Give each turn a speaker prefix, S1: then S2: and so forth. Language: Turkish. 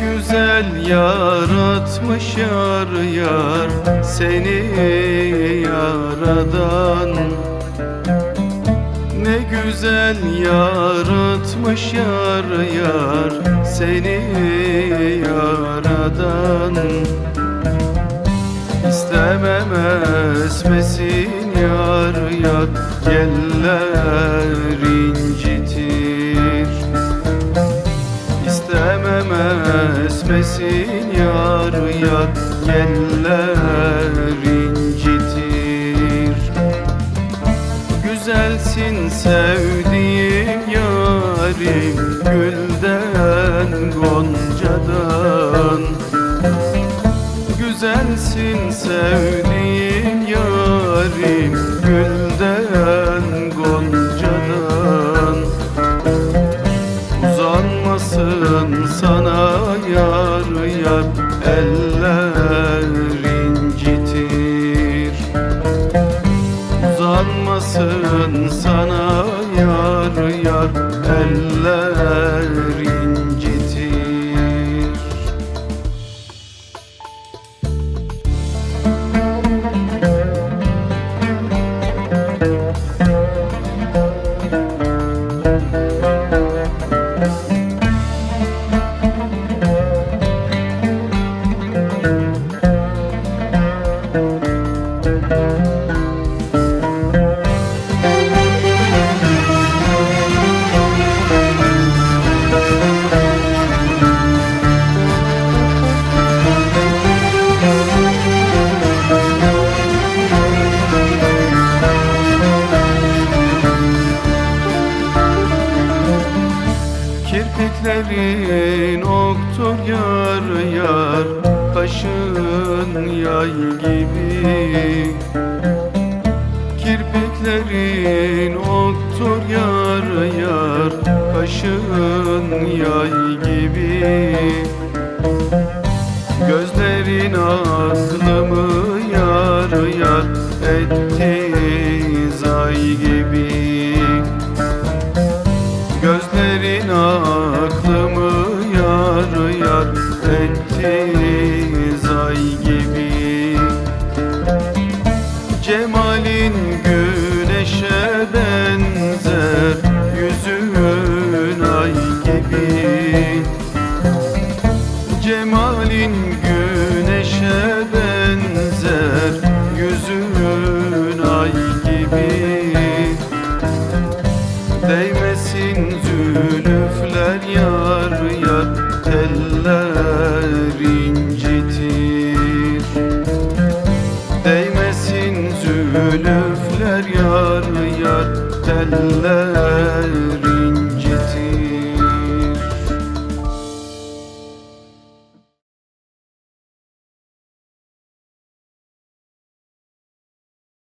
S1: güzel yaratmış yar yar Seni yaradan. Ne güzel yaratmış yar yar Seni yaradan. İstemem esmesin yar yar? Geller esmesin yar yar Geller incitir. Güzelsin sevdiğim yarim Gülden goncadan. Güzelsin sevdiğim Eller incitir. Uzanmasın sana yar yar Eller incitir Kirpiklerin oktur yar yar Kaşın yay gibi. Kirpiklerin oktur yar yar Kaşın yay gibi. Gözlerin aklımı Cemalin güneşe benzer yüzün ay gibi. Cemalin güneşe benzer yüzün ay gibi. Değmesin zülüfler yar Zülüfler yar yar Teller